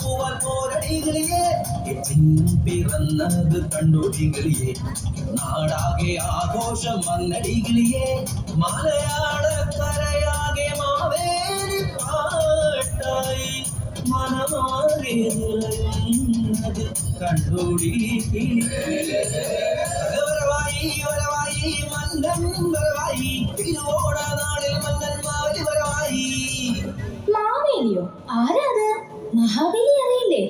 പൂവാൽ പോരടി കിളിയേ എച്ചിന്നും പിറന്നത് കണ്ടോടി കിളിയേ നാടാകെ ആഘോഷം വന്നടികളിയേ മലയാള മലയാളക്കരയാകെ മാവേ. കണ്ടോടി. കിളിയേ വരവായി വരവായി മന്നൻ വരവായി തിരുവോണ നാടിൽ മന്നൻ മാവലി വരവായി. മാവേലിയോ ആരാത്? മഹാബലി അറിയില്ലേ?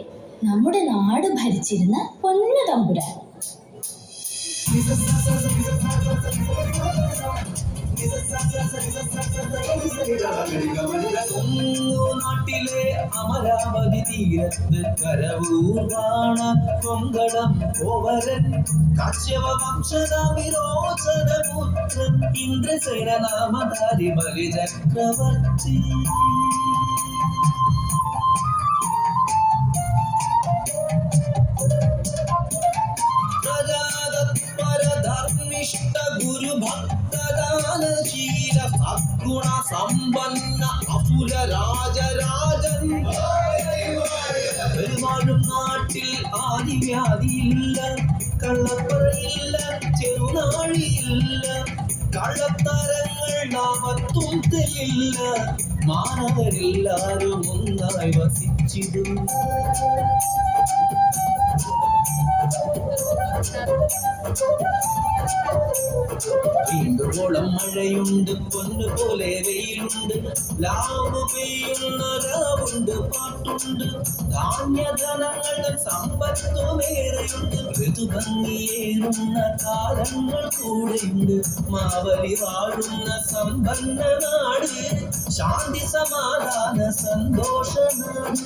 നമ്മുടെ നാട് ഭരിച്ചിരുന്ന പൊന്നു തമ്പുരാൻ നാട്ടിലെ അമരാവതി തീരത്ത് കരവൂർ കാണ കൊങ്കളം കോവരൻ കാശ്യപ വംശത വിരോചന പുത്രൻ ഇന്ദ്രസേന നാമധാരി ബലി ചക്രവർത്തി ஞானசீல சத்குண சம்பன்ன அபுர ராஜராஜன் பெருமாளும் நாட்டில் ஆதி வியாதி இல்ல கள்ளப்பறை இல்ல செருநாழி இல்ல கள்ளத்தாரங்கள் நாமத்தும் தெரியல மாணவர் எல்லாரும் ஒன்றாய் வசிச்சிடும். നാമത്തും തെല്ലില്ല മാനവരെല്ലാരും ഒന്നായി വസിച്ചിടും വീണ്ടുകോളം മഴയുണ്ട് പൊന്നുപോലെ വെയിലുണ്ട് ലാവ് പെയ്യുന്ന രാവുണ്ട് പാട്ടുണ്ട് ധാന്യധനങ്ങളുടെ സമ്പത്തുമേറെയുണ്ട് ഋതുഭംഗിയേറുന്ന കാലങ്ങൾ കൂടെയുണ്ട് മാവലി വാഴുന്ന സമ്പന്ന നാട് ശാന്തി സമാധാന സന്തോഷ നാട്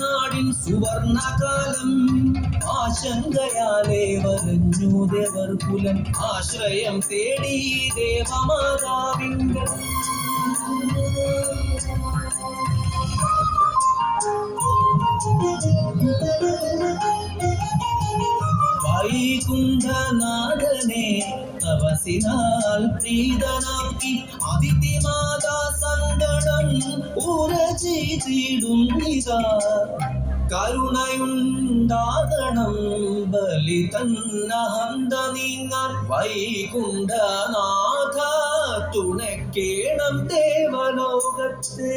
നാടിൻ സുവർണകാലം. ആശങ്കയാലേ വരഞ്ഞു ദേവർ കുലം. ആശ്രയം തേടി ദേവമാതാവിങ്കൽ. വൈകുണ്ഠനാഥനെ തപസിനാൽ പ്രീതനാക്കി അതിഥിമാതാ സങ്കടം ഉറചെയ്തിടും ഇതാ. കരുണയുണ്ടാകണം ബലി തന്നഹന്ത നീങ്ങാൻ വൈകുണ്ഠനാഥ തുണക്കേണം ദേവലോകത്തെ.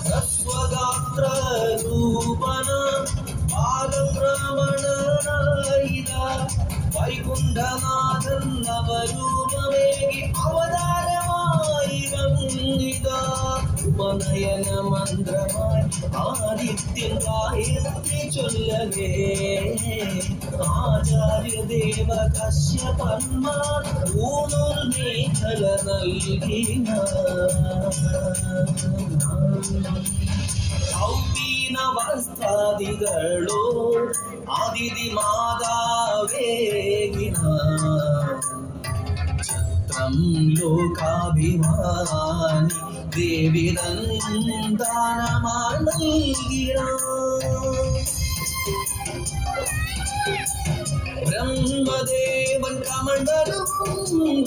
ഉപനയന മന്ത്രമായി ആദിത്യൻ ഗായത്രി ചൊല്ലവേ ആചാര്യദേവ കശ്യപന്മാർ ഊണൂർ മേഖല നൽകിന ഔദീന വസ്ത്രാദികളോ അതിഥി മാതാവേകിന మాత్రం లోకాభిమాని దేవిదన్ దానమా నల్గిరా பிரம்மதேவன் கமண்டலும்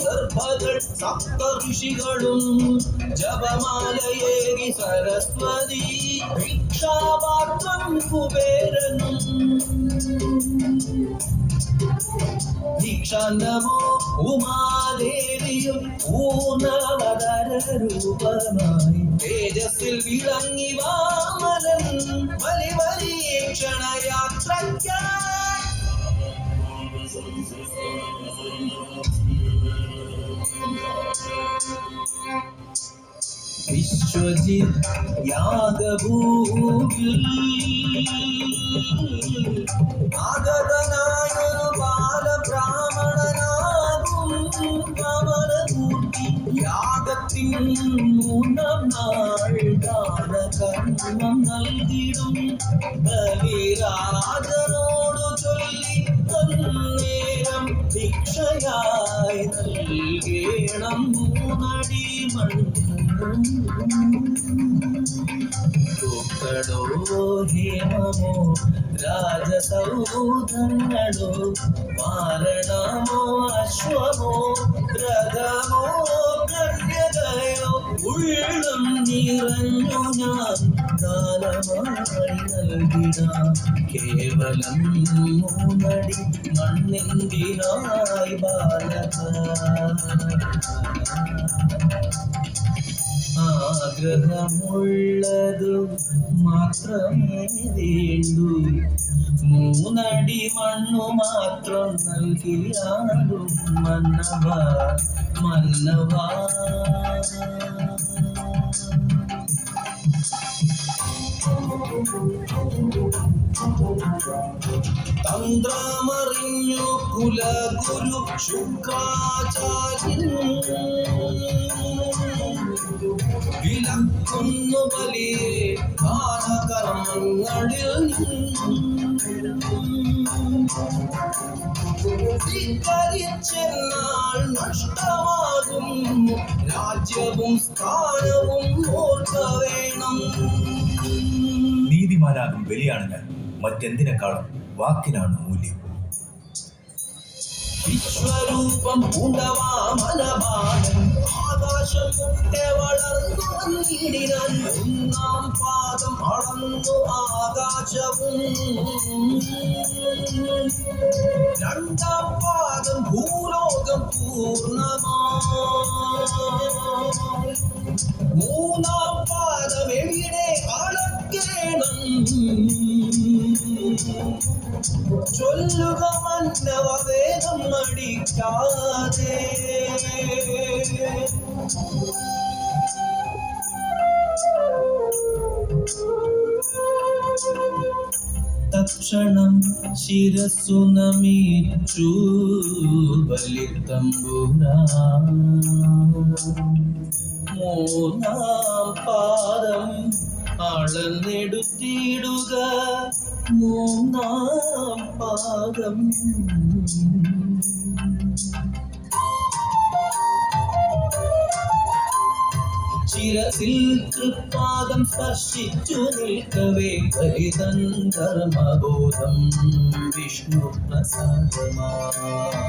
கர்ப்பகள் சப்த ரிஷிகளும் ஜபமாலையேகி சரஸ்வதி பிக்ஷாபாத்திரம் குபேரனும் ദീക്ഷാന്തമോ ഉമാദേവിയും പൂർണവതര രൂപമായി തേജസ്സിൽ വിളങ്ങി വാമനൻ വലി വലിയ ക്ഷണയാത്രയ്ക്കായി. വിശ്വജിത് യാഗഭൂവിൽ ആഗതനായൊരു ബാലബ്രാഹ്മണനാകും വാമനമൂർത്തി യാഗത്തിൻ മൂന്നാം നാൾ ദാനകർമ്മം നൽകിടും. ബലിരാജനോടു ചൊല്ലി അന്നേരം ഭിക്ഷയായി നൽകേണം മൂന്നടി മണ്ണോ. ഹേമമോ രാജസൗധങ്ങളോ മാരണമോ അശ്വമോ രഥമോ കന്യകയോ ഉള്ളം നിറഞ്ഞു ഞാൻ ദാനമായി നൽകിടാം. കേവലം മൂന്നടി മണ്ണിന്തിനായി ബാലക. ആഗ്രഹമുള്ളതു മാത്രമേ വേണ്ടു. മൂന്നടി മണ്ണു മാത്രം നൽകിയാലും മന്നവ മന്നവ തന്ത്രമറിഞ്ഞു കുലഗുരു ശുക്രാചാര്യൻ. വിലക്കുന്നു വലിയ ദാനകർമ്മങ്ങളിൽ സ്വീകരിച്ചെന്നാൽ നഷ്ടമാകും. രാജ്യവും സ്ഥാനവും ഓർക്ക വേണം. നീതിമാനാകും ബലിയാണ് ഞാൻ മറ്റെന്തിനേക്കാളും വാക്കിനാണ് മൂല്യം. വിശ്വരൂപം പൂണ്ടവാമനബാലൻ ആകാശം മുട്ടെ വളർന്നു വന്നിടിനാൻ ഒന്നാം പാദം അളന്നു ആകാശവും രണ്ടാം പാദം ഭൂലോകം പൂർണ്ണമായി മൂന്നാം പാദം എവിടെ അളക്കേണം ചൊല്ലുക മന്നവ മടിക്കാതെ തക്ഷണം ശിരസ്സു നമിച്ചു ബലിത്തമ്പുരാ മൂന്നാം പാദം അളന്നെടുത്തിടുക. മൂന്നാം പാദം. ശിരസിൽ തൃപ്പാദം സ്പർശിച്ചു നിൽക്കവേ ഫലിതൻ ധർമ്മബോധം വിഷ്ണു പ്രസാദമായി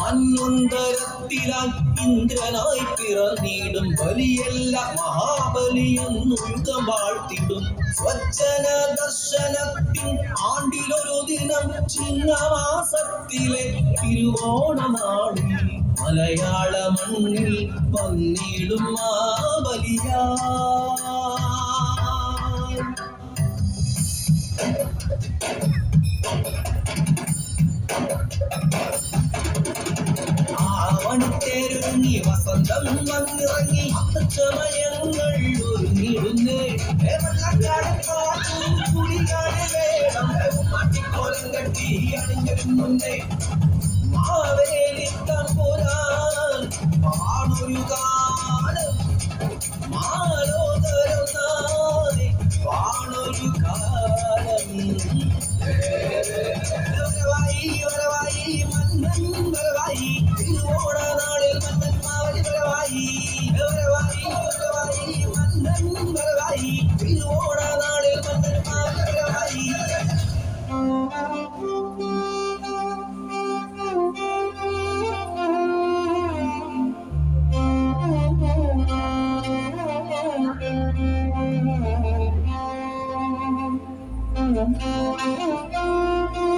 മണ്ണുണ്ടരത്തിലായി ഇന്ദ്രനായി പിറന്നിടും ബലിയല്ല മഹാബലിയെന്നു യുഗം വാഴ്ത്തിടും സ്വച്ഛന ദർശനത്തിൻ ആണ്ടിലൊരു ദിനം ചിങ്ങമാസത്തിലെ തിരുവോണനാളിൽ മലയാള മണ്ണിൽ വന്നിടും ആ ബലിയാ ആവണിത്തേരുങ്ങി വസന്തം വന്നിറങ്ങി അത്തച്ചമയങ്ങൾ ഒരുങ്ങിടുന്നേ വെള്ളക്കാടും കുളികാട് വേണം മാറ്റിക്കോലം കെട്ടി അണിഞ്ഞിരുന്നുന്നേ മാവേലി തമ്പുരാൻ പാടൊരു കാലം മാലോദരം നായി പാടൊരു കാലം വരവായി വരവായി മന്നൻ വരവായി. തിരുവോണ നാളിൽ Mm-hmm.